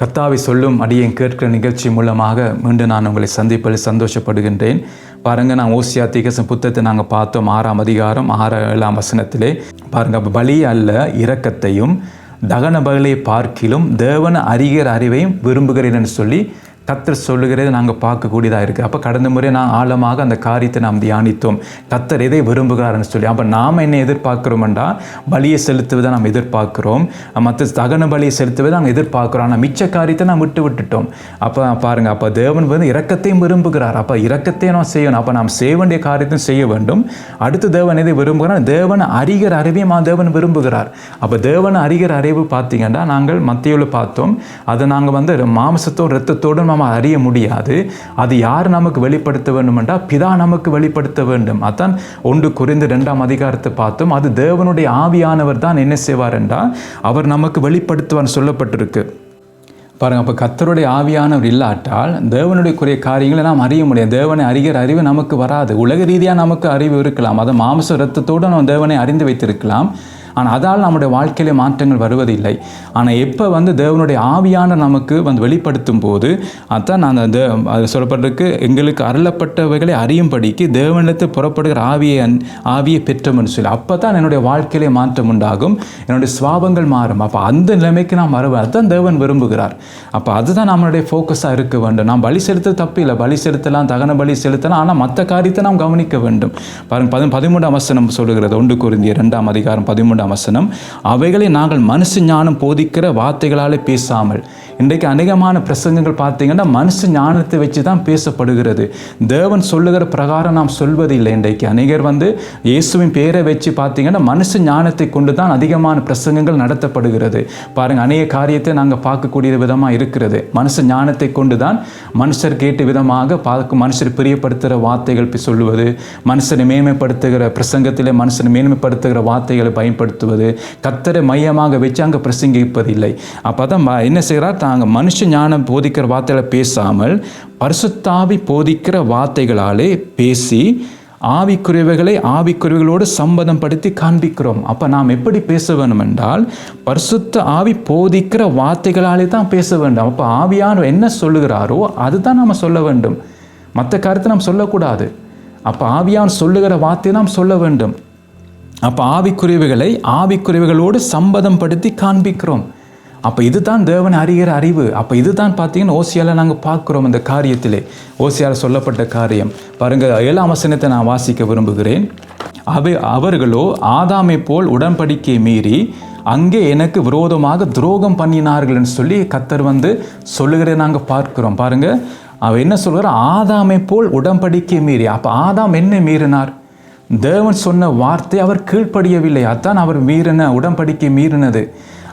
கர்த்தாவை சொல்லும் அடியேன் கேட்கிற நிகழ்ச்சி மூலமாக மீண்டும் நான் உங்களை சந்திப்பதில் சந்தோஷப்படுகின்றேன். பாருங்க நான் ஓசியா தீகசம் புத்தத்தை நாங்கள் பார்த்தோம் ஆறாம் அதிகாரம் ஆறு ஏழாம் வசனத்திலே. பாருங்க பலி அல்ல இரக்கத்தையும் தகன பகலை பார்க்கிலும் தேவன அறிகிற அறிவையும் விரும்புகிறேன் என்று சொல்லி கத்தர் சொல்லுகிறதை நாங்கள் பார்க்கக்கூடியதாக இருக்குது அப்போ கடந்த முறை நான் ஆழமாக அந்த காரியத்தை நாம் தியானித்தோம். கத்தர் எதை விரும்புகிறார்னு சொல்லி. அப்போ நாம் என்ன எதிர்பார்க்குறோம்டா பலியை செலுத்துவதை நாம் எதிர்பார்க்குறோம். மற்ற தகன பலியை செலுத்துவதை நாங்கள் எதிர்பார்க்குறோம். ஆனால் மிச்ச காரியத்தை நாம் விட்டு விட்டுட்டோம். அப்போ பாருங்கள் அப்போ தேவன் வந்து இறக்கத்தையும் விரும்புகிறார். அப்போ இறக்கத்தையும் நாம் செய்யணும். அப்போ நாம் செய்ய வேண்டிய காரியத்தையும் செய்ய வேண்டும். அடுத்து தேவன் எதை விரும்புகிறார்? தேவன் அறிகிற அறிவையும் தேவன் விரும்புகிறார். அப்போ தேவன் அறிகிற அறிவு பார்த்தீங்கன்னா நாங்கள் மத்தியில் பார்த்தோம். அதை நாங்கள் வந்து மாம்சத்தோடு ரத்தத்தோடு நம்ம அறிய முடியாது. அது யார் நமக்கு வெளிப்படுத்த வேண்டும் என்றால் பிதா நமக்கு வெளிப்படுத்த வேண்டும். அதான் ஒன்று குறைந்து ரெண்டாம் அதிகாரத்தை பார்த்தோம். அது தேவனுடைய ஆவியானவர் தான் என்ன செய்வார் என்றால் அவர் நமக்கு வெளிப்படுத்துவார் சொல்லப்பட்டிருக்கு. பாருங்க அப்போ கத்தருடைய ஆவியானவர் இல்லாட்டால் தேவனுடைய குறைய காரியங்களை நாம் அறிய முடியாது. தேவனை அறிகிற அறிவு நமக்கு வராது. உலக ரீதியாக நமக்கு அறிவு இருக்கலாம். அதை மாம்ச ரத்தத்தோடு நம்ம தேவனை அறிந்து வைத்திருக்கலாம். ஆனால் அதால் நம்முடைய வாழ்க்கையில மாற்றங்கள் வருவதில்லை. ஆனால் எப்போ வந்து தேவனுடைய ஆவியான நமக்கு வந்து வெளிப்படுத்தும் போது அதான் நான் அந்த அது சொல்லப்பட்டிருக்கு எங்களுக்கு அருளப்பட்டவைகளை அறியும்படிக்கு தேவனிடத்தில் புறப்படுகிற ஆவியை அன்- ஆவியை பெற்றோம்னு சொல்லி. அப்போ தான் என்னுடைய வாழ்க்கையிலே மாற்றம் உண்டாகும் என்னுடைய சுவாபங்கள் மாறும். அப்போ அந்த நிலைமைக்கு நான் வருவேன் அதுதான் தேவன் விரும்புகிறார். அப்போ அதுதான் நம்மளுடைய ஃபோக்கஸாக இருக்க வேண்டும். நாம் பலி செலுத்த தப்பு இல்லை பலி செலுத்தலாம் தகன பலி செலுத்தலாம் ஆனால் மற்ற காரியத்தை நாம் கவனிக்க வேண்டும். பாருங்கள் பதி பதிமூன்றாம் வசனம் சொல்லுகிறது ஒன்று குருந்திய ரெண்டாம் அதிகாரம் பதிமூன்றாம் வசனம். அவைகளை நாங்கள் மனுஷ ஞானம் போதிக்கிற வார்த்தைகளாலே பேசாமல் இன்றைக்கு அநேகமான பிரசங்கங்கள் பார்த்தீங்கன்னா மனுஷ ஞானத்தை வச்சு தான் பேசப்படுகிறது. தேவன் சொல்லுகிற பிரகாரம் நாம் சொல்வது இல்லை இன்றைக்கு. அநேகர் வந்து இயேசுவின் பேரை வச்சு பார்த்தீங்கன்னா மனுஷ ஞானத்தை கொண்டு தான் அதிகமான பிரசங்கங்கள் நடத்தப்படுகிறது. பாருங்கள் அநேக காரியத்தை நாங்கள் பார்க்கக்கூடிய விதமாக இருக்கிறது. மனுஷ ஞானத்தை கொண்டு தான் மனுஷர் கேட்டு விதமாக பார்க்க மனுஷர் பிரியப்படுத்துகிற வார்த்தைகள் சொல்லுவது மனுஷனை மேன்மைப்படுத்துகிற பிரசங்கத்திலே மனுஷனை மேன்மைப்படுத்துகிற வார்த்தைகளை பயன்படுத்துவது கத்தரை மையமாக வச்சு அங்கே பிரசங்கிப்பதில்லை. அப்போ தான் என்ன செய்கிறார் தாங்க மனுஷ ஞானம் போதிக்கிற வார்த்தையில் பேசாமல் பரிசுத்தாவி போதிக்கிற வார்த்தைகளாலே பேசி ஆவிக்குறைவுகளை ஆவிக்குறைவுகளோடு சம்பதம் படுத்தி காண்பிக்கிறோம். அப்போ நாம் எப்படி பேச வேண்டும் என்றால் பரிசுத்த ஆவி போதிக்கிற வார்த்தைகளாலே தான் பேச வேண்டும். அப்போ ஆவியானவர் என்ன சொல்லுகிறாரோ அதுதான் நாம் சொல்ல வேண்டும். மற்ற கருத்தை நாம் சொல்லக்கூடாது. அப்போ ஆவியான் சொல்லுகிற வார்த்தை நாம் சொல்ல வேண்டும். அப்போ ஆவிக்குறைவுகளை ஆவிக்குறைவுகளோடு சம்பதம் படுத்தி காண்பிக்கிறோம். அப்போ இதுதான் தேவன் அறிகிற அறிவு. அப்போ இதுதான் பார்த்தீங்கன்னா ஓசியாவில் நாங்கள் பார்க்குறோம் இந்த காரியத்திலே. ஓசியால் சொல்லப்பட்ட காரியம். பாருங்கள் ஏழாம் வசனத்தை நான் வாசிக்க விரும்புகிறேன். அவை அவர்களோ ஆதாமை போல் உடன்படிக்கையை மீறி அங்கே எனக்கு விரோதமாக துரோகம் பண்ணினார்கள்னு சொல்லி கத்தர் வந்து சொல்லுகிறதை நாங்கள் பார்க்குறோம். பாருங்கள் அவ என்ன சொல்கிறார் ஆதாமை போல் உடன்படிக்கை மீறி. அப்போ ஆதாம் என்ன மீறினார்? தேவன் சொன்ன வார்த்தை அவர் கீழ்ப்படியவில்லை. அதான் அவர் மீறின உடன்படிக்கை மீறினது.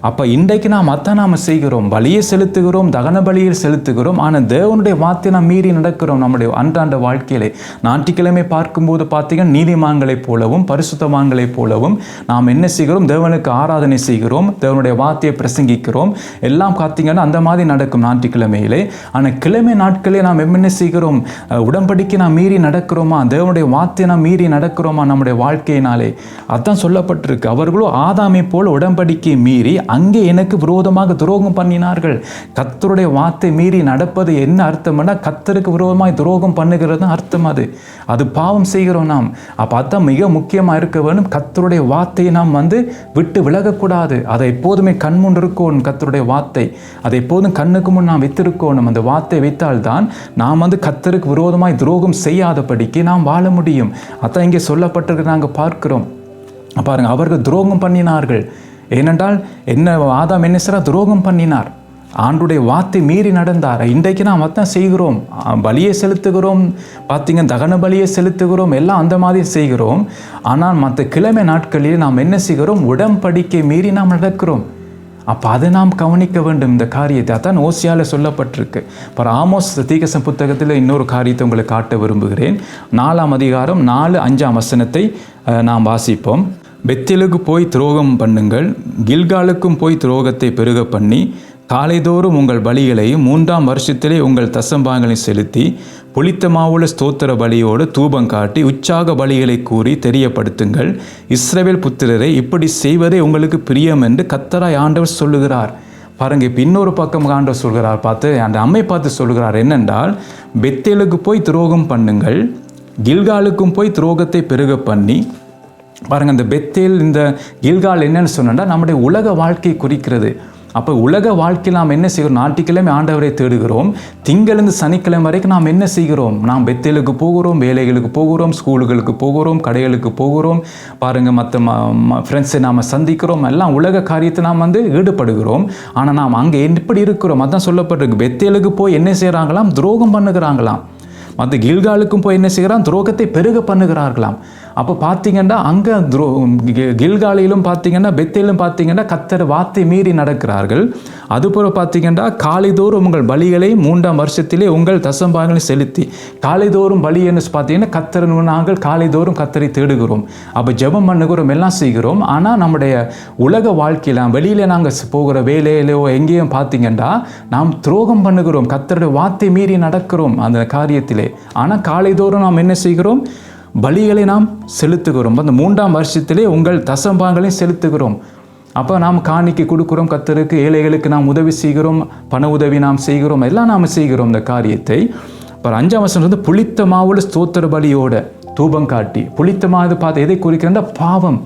அப்போ இன்றைக்கு நாம் அத்தை நாம் செய்கிறோம் பலியை செலுத்துகிறோம் தகன பலியை செலுத்துகிறோம் ஆனால் தேவனுடைய வார்த்தை நாம் மீறி நடக்கிறோம் நம்முடைய அன்றாண்ட வாழ்க்கையிலே. ஞாயிற்றுக்கிழமை பார்க்கும்போது பார்த்தீங்கன்னா நீதிமான்களைப் போலவும் பரிசுத்தமான்களைப் போலவும் நாம் என்ன செய்கிறோம்? தேவனுக்கு ஆராதனை செய்கிறோம் தேவனுடைய வார்த்தையை பிரசங்கிக்கிறோம். எல்லாம் பார்த்தீங்கன்னா அந்த மாதிரி நடக்கும் ஞாயிற்றுக்கிழமையிலே ஆனால் கிழமை நாட்களே நாம் என்ன செய்கிறோம்? அஹ், உடன்படிக்கை நாம் மீறி நடக்கிறோமா? தேவனுடைய வார்த்தையை நாம் மீறி நடக்கிறோமா? நம்முடைய வாழ்க்கையினாலே. அதான் சொல்லப்பட்டிருக்கு. அவர்களோ ஆதாமை போல் உடன்படிக்கை மீறி அங்கே எனக்கு விரோதமாக துரோகம் பண்ணினார்கள். கத்தருடைய வார்த்தை மீறி நடப்பது என்ன அர்த்தம்னா கத்தருக்கு விரோதமாய் துரோகம் பண்ணுகிறது தான் அர்த்தம் அது. அது பாவம் செய்கிறோம் நாம். அப்போ அதான் மிக முக்கியமாக இருக்க வேண்டும். கத்தருடைய வார்த்தையை நாம் வந்து விட்டு விலகக்கூடாது. அதை எப்போதுமே கண்முன் இருக்கணும் கத்தருடைய வார்த்தை. அதை எப்போதும் கண்ணுக்கு முன் நாம் வைத்திருக்கணும். அந்த வார்த்தை வைத்தால்தான் நாம் வந்து கத்தருக்கு விரோதமாய் துரோகம் செய்யாதபடிக்கு நாம் வாழ முடியும். அதான் இங்கே சொல்லப்பட்டிருக்கு நாங்கள் பார்க்கிறோம். பாருங்க அவர்கள் துரோகம் பண்ணினார்கள். ஏனென்றால் என்ன ஆதாம் என்ன செய்றார்? துரோகம் பண்ணினார். ஆண்டுடைய வார்த்தை மீறி நடந்தார். இன்றைக்கு நாம் அதான் செய்கிறோம். பலியை செலுத்துகிறோம். பார்த்திங்க தகன பலியை செலுத்துகிறோம். எல்லாம் அந்த மாதிரி செய்கிறோம். ஆனால் மற்ற கிழமை நாட்களில் நாம் என்ன செய்கிறோம்? உடம்படிக்கை மீறி நாம் நடக்கிறோம். அப்போ அதை நாம் கவனிக்க வேண்டும். இந்த காரியத்தை அதான் ஓசியால் சொல்லப்பட்டிருக்கு. அப்புறம் ஆமோஸ் தீகசம் புத்தகத்தில் இன்னொரு காரியத்தை உங்களுக்கு காட்ட விரும்புகிறேன். நாலாம் அதிகாரம் நாலு அஞ்சாம் வசனத்தை நாம் வாசிப்போம். பெத்திலுக்கு போய் துரோகம் பண்ணுங்கள் கில்காலுக்கும் போய் துரோகத்தை பெருக பண்ணி காலைதோறும் உங்கள் பலிகளை மூன்றாம் வருஷத்திலே உங்கள் தசம்பாங்களை செலுத்தி புளித்த மாவுள ஸ்தோத்திர பலியோடு தூபம் காட்டி உற்சாக பலிகளை கூறி தெரியப்படுத்துங்கள். இஸ்ரவேல் புத்திரரை இப்படி செய்வதே உங்களுக்கு பிரியம் என்று கத்தராய் ஆண்டவர் சொல்லுகிறார். பாருங்க இப்போ இன்னொரு பக்கம் ஆண்டவர் சொல்கிறார் பார்த்து அந்த அம்மை பார்த்து சொல்கிறார் என்னென்றால் பெத்தேலுக்கு போய் துரோகம் பண்ணுங்கள் கில்காலுக்கும் போய் துரோகத்தை பெருக பண்ணி பாருங்கள் இந்த பெத்தேல் இந்த கில்கால் என்னன்னு சொன்னால் நம்முடைய உலக வாழ்க்கை குறிக்கிறது. அப்போ உலக வாழ்க்கையில் நாம் என்ன செய்கிறோம்? ஞாயிற்றுக்கிழமை ஆண்டவரை தேடுகிறோம். திங்கிலிருந்து சனிக்கிழமை வரைக்கும் நாம் என்ன செய்கிறோம்? நாம் பெத்தேலுக்கு போகிறோம் வேலைகளுக்கு போகிறோம் ஸ்கூலுகளுக்கு போகிறோம் கடைகளுக்கு போகிறோம். பாருங்கள் மற்ற ஃப்ரெண்ட்ஸை நாம் சந்திக்கிறோம். எல்லாம் உலக காரியத்தை நாம் வந்து ஈடுபடுகிறோம். ஆனால் நாம் அங்கே எப்படி இருக்கிறோம்? அதான் சொல்லப்பட்டிருக்கு. பெத்தேலுக்கு போய் என்ன செய்கிறாங்களாம்? துரோகம் பண்ணுகிறாங்களாம். மற்ற கில்காலுக்கும் போய் என்ன செய்கிறான்? துரோகத்தை பெருக பண்ணுகிறார்களாம். அப்போ பார்த்தீங்கன்னா அங்கே துரோ கி- கில்காலிலும் பார்த்தீங்கன்னா பெத்தேலும் பார்த்தீங்கன்னா கத்தர் வார்த்தை மீறி நடக்கிறார்கள். அதுபோல் பார்த்தீங்கன்னா காலைதோறும் உங்கள் பலிகளை மூன்றாம் வருஷத்திலே உங்கள் தசம்பாங்களை செலுத்தி காலைதோறும் பலி என்ன பார்த்தீங்கன்னா கத்தர் நாங்கள் காலைதோறும் கத்தரை தேடுகிறோம். அப்போ ஜெபம் பண்ணுகிறோம் எல்லாம் செய்கிறோம். ஆனால் நம்முடைய உலக வாழ்க்கையில் வெளியில் நாங்கள் போகிற வேலையிலோ எங்கேயும் பார்த்தீங்கன்னா நாம் துரோகம் பண்ணுகிறோம். கத்தருடைய வார்த்தை மீறி நடக்கிறோம் அந்த காரியத்திலே. ஆனால் காலைதோறும் நாம் என்ன செய்கிறோம்? பலிகளை நாம் செலுத்துகிறோம். அந்த மூன்றாம் வருஷத்திலே உங்கள் தசம்பாங்களையும் செலுத்துகிறோம். அப்போ நாம் காணிக்கு கொடுக்குறோம் கத்தருக்கு ஏழைகளுக்கு நாம் உதவி செய்கிறோம் பண உதவி நாம் செய்கிறோம் எல்லாம் நாம் செய்கிறோம் இந்த காரியத்தை. அப்புறம் அஞ்சாம் வருஷம் வந்து புளித்த மாவுல ஸ்தோத்திர பலியோட தூபம் காட்டி புளித்த மாவு பார்த்து எதை குறிக்கிறேன்னா பாவம்.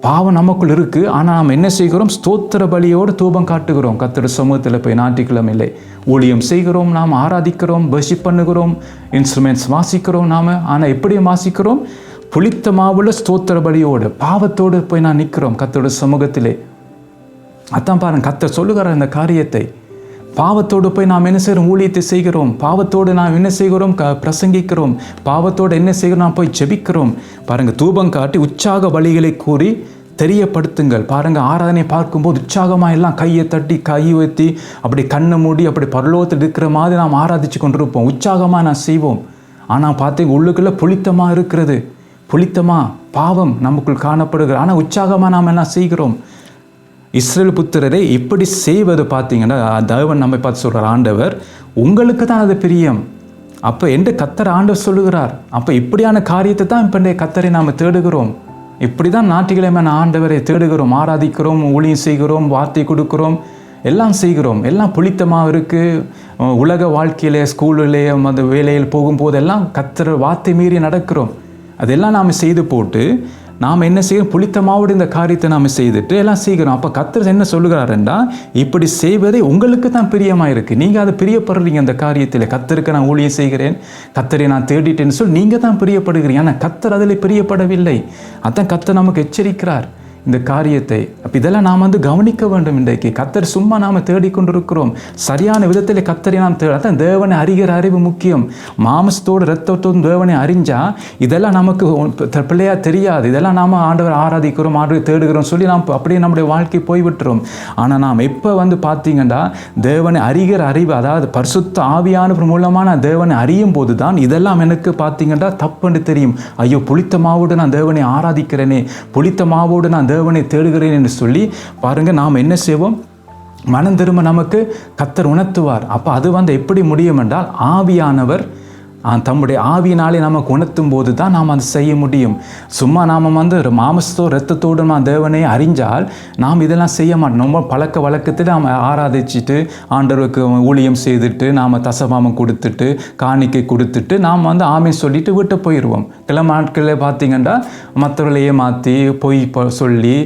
பாவம் நமக்குள் இருக்குது ஆனால் நாம் என்ன செய்கிறோம்? ஸ்தோத்திர பலியோடு தூபம் காட்டுகிறோம். கத்திர சமூகத்தில் போய் ஞாயிற்றுக்கிழமை இல்லை. ஊழியம் செய்கிறோம். நாம் ஆராதிக்கிறோம். வர்ஷிப் பண்ணுகிறோம். இன்ஸ்ட்ருமெண்ட்ஸ் வாசிக்கிறோம் நாம். ஆனால் எப்படி வாசிக்கிறோம்? புளித்த மாவுல ஸ்தோத்திர பலியோடு பாவத்தோடு போய் நான் நிற்கிறோம் கத்தோட சமூகத்திலே. அதான் பாருங்கள் கத்தர் சொல்லுகிறார் இந்த காரியத்தை. பாவத்தோடு போய் நாம் என்ன செய்கிறோம்? ஊழியத்தை செய்கிறோம். பாவத்தோடு நாம் என்ன செய்கிறோம்? க பிரசங்கிக்கிறோம். பாவத்தோடு என்ன செய்கிறோம்? நாம் போய் ஜெபிக்கிறோம். பாருங்கள் தூபம் காட்டி உற்சாக வழிகளை கூறி தெரியப்படுத்துங்கள். பாருங்கள் ஆராதனை பார்க்கும்போது உற்சாகமாக எல்லாம் கையை தட்டி கை ஊற்றி அப்படி கண்ணை மூடி அப்படி பரலோகத்தில் இருக்கிற மாதிரி நாம் ஆராதிச்சு கொண்டிருப்போம். உற்சாகமாக நான் செய்வோம். ஆனால் பார்த்தீங்க உள்ளுக்குள்ளே புளித்தமாக இருக்கிறது. புளித்தமாக பாவம் நமக்குள் காணப்படுகிற ஆனால் உற்சாகமாக நாம் என்ன செய்கிறோம். இஸ்ரேல் புத்திரரை இப்படி செய்வது பார்த்தீங்கன்னா தேவன் நம்மை பார்த்து சொல்கிறார் ஆண்டவர் உங்களுக்கு தான் அது பிரியம். அப்போ எந்த கத்தர் ஆண்டவர் சொல்லுகிறார். அப்போ இப்படியான காரியத்தை தான் இப்போ இந்த கத்தரை நாம் தேடுகிறோம். இப்படி தான் நாட்டிக்கிழமை ஆண்டவரை தேடுகிறோம். ஆராதிக்கிறோம் ஊழியம் செய்கிறோம் வார்த்தை கொடுக்கிறோம் எல்லாம் செய்கிறோம். எல்லாம் புளித்தமாக இருக்குது உலக வாழ்க்கையிலே ஸ்கூலிலே அந்த வேலையில் போகும்போது எல்லாம் கத்தர் வார்த்தை மீறி நடக்கிறோம். அதெல்லாம் நாம் செய்து போட்டு நாம் என்ன செய்யணும் புளித்தமாவோடு இந்த காரியத்தை நாம் செய்துட்டு எல்லாம் செய்கிறோம் அப்போ கத்தர் என்ன சொல்லுகிறாருண்டா? இப்படி செய்வதே உங்களுக்கு தான் பிரியமாக இருக்குது நீங்கள் அதை பிரியப்படுறீங்க அந்த காரியத்தில். கத்தருக்கு நான் ஊழியம் செய்கிறேன். கத்தரை நான் தேடிட்டேன்னு சொல்லி நீங்கள் தான் பிரியப்படுகிறீங்க. ஆனால் கத்தர் அதில் பிரியப்படவில்லை. அதான் கத்தர் நமக்கு எச்சரிக்கிறார். இந்த காரியத்தை. அப்போ இதெல்லாம் நாம் வந்து கவனிக்க வேண்டும் இன்றைக்கு. கத்தர் சும்மா நாம் தேடிக்கொண்டிருக்கிறோம். சரியான விதத்தில் கத்தரை நாம் தேட அதான் தேவனை அறிகிற அறிவு முக்கியம். மாமசத்தோடு ரத்தத்தோடு தேவனை அறிஞ்சால் இதெல்லாம் நமக்கு த- பிள்ளையா தெரியாது. இதெல்லாம் நாம் ஆண்டவர் ஆராதிக்கிறோம் ஆண்டவர் தேடுகிறோம் சொல்லி நாம் அப்படியே நம்முடைய வாழ்க்கை போய்விட்டுரும். ஆனால் நாம் எப்போ வந்து பார்த்தீங்கன்னா தேவனை அறிகிற அறிவு அதாவது பரிசுத்த ஆவியானவர் மூலமாக நான் தேவனை அறியும் போது தான் இதெல்லாம் எனக்கு பார்த்தீங்கன்னா தப்புன்னு தெரியும். ஐயோ புளித்த மாவோடு நான் தேவனை ஆராதிக்கிறேனே. புளித்த மாவோடு நான் தேவனை தேடுகிறேன் என்று சொல்லி பாருங்க நாம் என்ன செய்வோம்? மனம் திரும்ப நமக்கு கத்தர் உணர்த்துவார். அப்போ அது வந்து எப்படி முடியும் என்றால் ஆவியானவர் தம்முடைய ஆவியினாலே நாம் உணர்த்தும் போது தான் நாம் அதை செய்ய முடியும். சும்மா நாம் வந்து ஒரு மாமசத்தோ ரத்தத்தோடு நாம் தேவனை அறிஞ்சால் நாம் இதெல்லாம் செய்ய மாட்டோம். ரொம்ப பழக்க வழக்கத்தில் நாம் ஆராதிச்சுட்டு ஆண்டவருக்கு ஊழியம் செய்துட்டு நாம் தசபாமம் கொடுத்துட்டு காணிக்கை கொடுத்துட்டு நாம் வந்து ஆமை சொல்லிட்டு விட்டு போயிடுவோம் கிளம்ப நாட்களில் பார்த்தீங்கன்னா மற்றவர்களையே மாற்றி பொய் சொல்லி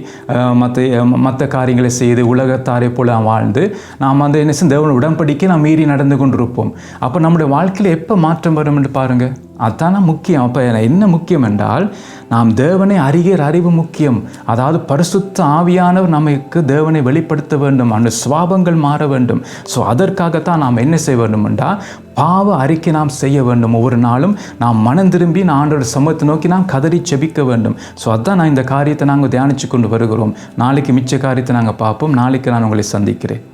மற்ற மற்ற காரியங்களை செய்து உலகத்தாரை போல வாழ்ந்து நாம் வந்து என்ன செய்யும் தேவன் உடன்படிக்கை நாம் மீறி நடந்து கொண்டிருப்போம். அப்போ நம்முடைய வாழ்க்கையில் எப்போ மாற்றம் வரும் என்று பாருங்க. அதான முக்கியம். அப்போ என்ன முக்கியம் என்றால் நாம் தேவனை அறிகிற அறிவு முக்கியம். அதாவது பரிசுத்த ஆவியானவர் நமக்கு தேவனை வெளிப்படுத்த வேண்டும். அந்த சுவாபங்கள் மாற வேண்டும். ஸோ அதற்காகத்தான் நாம் என்ன செய்ய வேண்டும் என்றால் பாவ அறிக்கை நாம் செய்ய வேண்டும். ஒவ்வொரு நாளும் நாம் மனம் திரும்பி நான் ஆண்டோட சமூகத்தை நோக்கி நாம் கதறி செபிக்க வேண்டும். ஸோ அதான் நான் இந்த காரியத்தை நாங்கள் தியானித்து கொண்டு வருகிறோம். நாளைக்கு மிச்ச காரியத்தை நாங்கள் பார்ப்போம். நாளைக்கு நான் உங்களை சந்திக்கிறேன்.